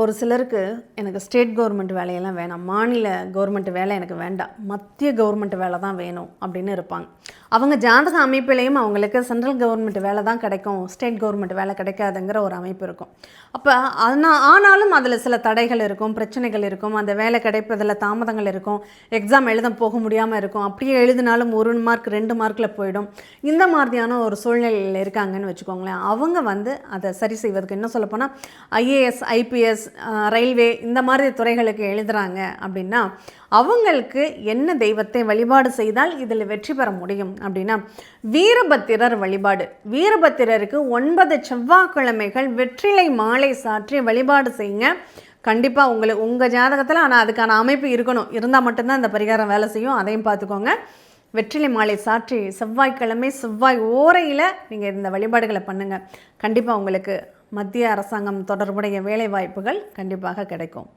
ஒரு சிலருக்கு எனக்கு ஸ்டேட் கவர்மெண்ட் வேலையெல்லாம் வேணாம் மாநில கவர்மெண்ட் வேலை எனக்கு வேண்டாம் மத்திய கவர்மெண்ட் வேலை தான் வேணும் அப்படின்னு இருப்பாங்க. அவங்க ஜாதக அமைப்பிலையும் அவங்களுக்கு சென்ட்ரல் கவர்மெண்ட் வேலை தான் கிடைக்கும் ஸ்டேட் கவர்மெண்ட் வேலை கிடைக்காதுங்கிற ஒரு அமைப்பு இருக்கும். அப்போ ஆனால் ஆனாலும் அதில் சில தடைகள் இருக்கும் பிரச்சனைகள் இருக்கும் அந்த வேலை கிடைப்பதில் தாமதங்கள் இருக்கும் எக்ஸாம் எழுத போக முடியாமல் இருக்கும் அப்படியே எழுதினாலும் ஒரு மார்க் ரெண்டு மார்க்கில் போயிடும். இந்த மாதிரியான ஒரு சூழ்நிலையில் இருக்காங்கன்னு வச்சுக்கோங்களேன் அவங்க வந்து அதை சரி செய்வதற்கு என்ன சொல்லப்போனால் ஐஏஎஸ் ஐபிஎஸ் ரயில்வே இந்த மாதிரி துறைகளுக்கு எழுதுகிறாங்க அப்படின்னா அவங்களுக்கு என்ன தெய்வத்தை வழிபாடு செய்தால் இதில் வெற்றி பெற முடியும் அப்படின்னா வீரபத்திரர் வழிபாடு. வீரபத்திரருக்கு ஒன்பது செவ்வாய்க்கிழமைகள் வெற்றிலை மாலை சாற்றி வழிபாடு செய்யுங்க. கண்டிப்பாக உங்களுக்கு உங்கள் ஜாதகத்தில் ஆனால் அதுக்கான அமைப்பு இருக்கணும். இருந்தால் மட்டும்தான் இந்த பரிகாரம் வேலை செய்யும். அதையும் பார்த்துக்கோங்க. வெற்றிலை மாலை சாற்றி செவ்வாய்க்கிழமை செவ்வாய் ஓரையில் நீங்கள் இந்த வழிபாடுகளை பண்ணுங்கள் கண்டிப்பாக உங்களுக்கு மத்திய அரசாங்கம் தொடர்புடைய வேலைவாய்ப்புகள் கண்டிப்பாக கிடைக்கும்.